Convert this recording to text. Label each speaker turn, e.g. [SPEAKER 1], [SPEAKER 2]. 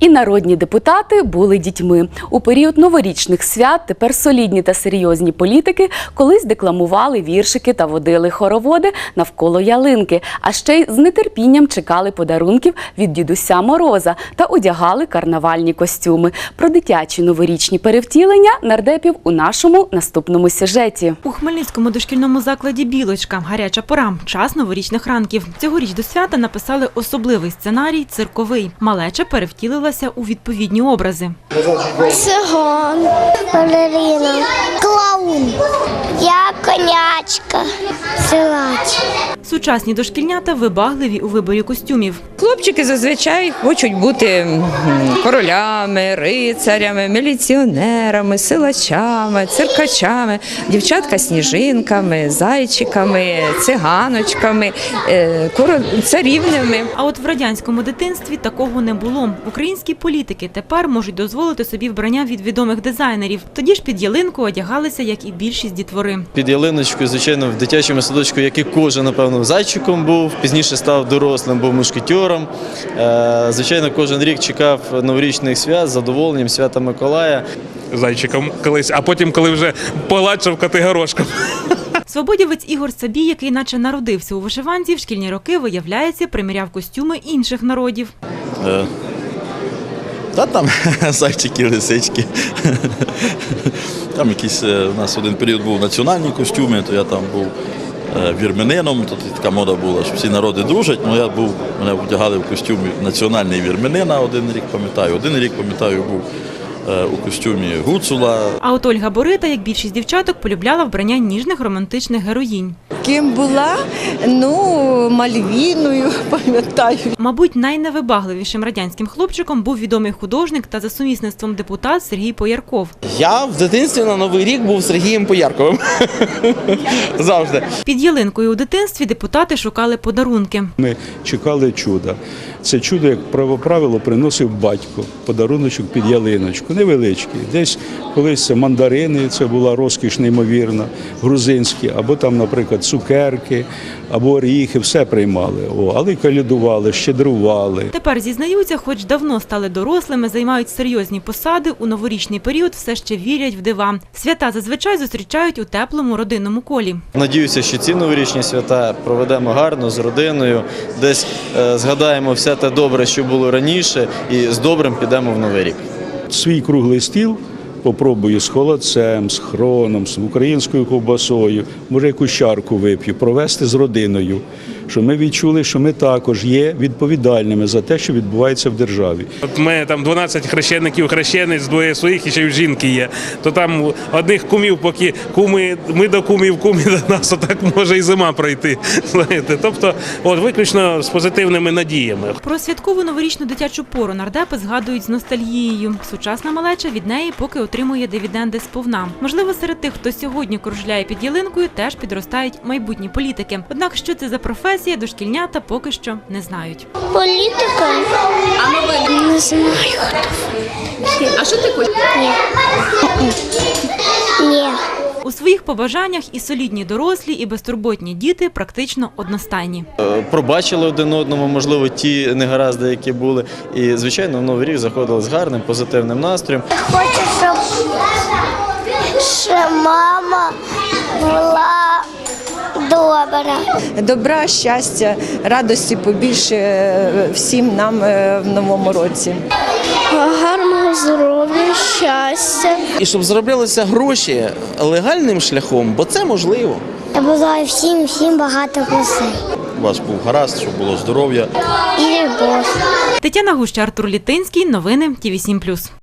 [SPEAKER 1] І народні депутати були дітьми. У період новорічних свят тепер солідні та серйозні політики колись декламували віршики та водили хороводи навколо ялинки, а ще й з нетерпінням чекали подарунків від дідуся Мороза та одягали карнавальні костюми. Про дитячі новорічні перевтілення нардепів у нашому наступному сюжеті.
[SPEAKER 2] У Хмельницькому дошкільному закладі Білочка гаряча пора, час новорічних ранків. Цьогоріч до свята написали особливий сценарій цирковий. Малеча перевтілилася у відповідні образи.
[SPEAKER 3] Сигон, балерина, клоун, я конячка, силач.
[SPEAKER 2] Сучасні дошкільнята вибагливі у виборі костюмів.
[SPEAKER 4] Хлопчики зазвичай хочуть бути королями, рицарями, міліціонерами, силачами, циркачами, дівчатка сніжинками, зайчиками, циганочками, е.
[SPEAKER 2] А от в радянському дитинстві такого не було. Українські політики тепер можуть дозволити собі вбрання від відомих дизайнерів. Тоді ж під ялинку одягалися, як і більшість дітвори.
[SPEAKER 5] Під ялиночкою, звичайно, в дитячому садочку, як і кожен, напевно, зайчиком був. Пізніше став дорослим, був мушкетером. Е, Звичайно, кожен рік чекав новорічних свят з задоволенням свята Миколая.
[SPEAKER 6] зайчиком колись, а потім, коли вже палачив категорошком.
[SPEAKER 2] Свободівець Ігор Сабій, який наче народився у вишиванці, в шкільні роки виявляється, приміряв костюми інших народів.
[SPEAKER 7] Е, Та там зайчики, лисички. Там якийсь е, у нас один період був національні костюми, то я там був вірменином, то така мода була, що всі народи дружать. Ну я був, мене вдягали в костюм національний вірменина один рік, пам'ятаю. Один рік, пам'ятаю, був е, у костюмі гуцула.
[SPEAKER 2] А от Ольга Борита, як більшість дівчаток, полюбляла вбрання ніжних романтичних героїнь.
[SPEAKER 8] Ким була? Ну, Мальвіною, пам'ятаю.
[SPEAKER 2] Мабуть, найневибагливішим радянським хлопчиком був відомий художник та за сумісництвом депутат Сергій Поярков.
[SPEAKER 9] Я в дитинстві на Новий рік був Сергієм Поярковим. Завжди.
[SPEAKER 2] Під ялинкою у дитинстві депутати шукали подарунки.
[SPEAKER 10] Ми чекали чуда. Це чудо, як право правило, приносив батько подаруночок під ялиночку, невеличкий. Десь колись це мандарини, це була розкіш неймовірна, грузинські, або там, наприклад, цукерки, або оріхи, все приймали. О, але калядували, щедрували.
[SPEAKER 2] Тепер зізнаються, хоч давно стали дорослими, займають серйозні посади. У новорічний період все ще вірять в дива. Свята зазвичай зустрічають у теплому родинному колі.
[SPEAKER 5] Надіюся, що ці новорічні свята проведемо гарно з родиною, десь е, згадаємо все те добре, що було раніше, і з добрим підемо в новий рік.
[SPEAKER 10] Свій круглий стіл попробую з холодцем, з хроном, з українською ковбасою, може якусь чарку вип'ю, провести з родиною, щоб ми відчули, що ми також є відповідальними за те, що відбувається в державі.
[SPEAKER 6] От ми там 12 хрещеників, хрещениць, двоє своїх і ще й жінки є. То там одних кумів, поки куми, ми до кумів, кумі до нас, то так може і зима пройти. Знаєте, тобто, от виключно з позитивними надіями.
[SPEAKER 2] Про святкову новорічну дитячу пору нардепи згадують з ностальгією. Сучасна малеча від неї поки отримує дивіденди сповна. Можливо, серед тих, хто сьогодні кружляє під ялинкою, теж підростають майбутні політики. Однак, що це за професія, дошкільнята поки що не знають.
[SPEAKER 3] Політика? А новини? Не знаю. А що ти хочеш? Ні. Ні.
[SPEAKER 2] У своїх побажаннях і солідні дорослі, і безтурботні діти практично одностайні.
[SPEAKER 5] Е, Пробачили один одному, можливо, ті негаразди, які були. І, звичайно, в новий рік заходили з гарним, позитивним настроєм.
[SPEAKER 3] Хочу, щоб ще мама була добра.
[SPEAKER 8] Добра, щастя, радості побільше е, всім нам е, в новому році.
[SPEAKER 3] Гарного здоров'я, щастя.
[SPEAKER 9] І щоб зароблялися гроші легальним шляхом, бо це можливо.
[SPEAKER 3] Я бажаю всім, всім багато краси.
[SPEAKER 7] У вас був гаразд, щоб було здоров'я.
[SPEAKER 3] І любов.
[SPEAKER 2] Тетяна Гуща, Артур Літинський. Новини ТІВІ 7+.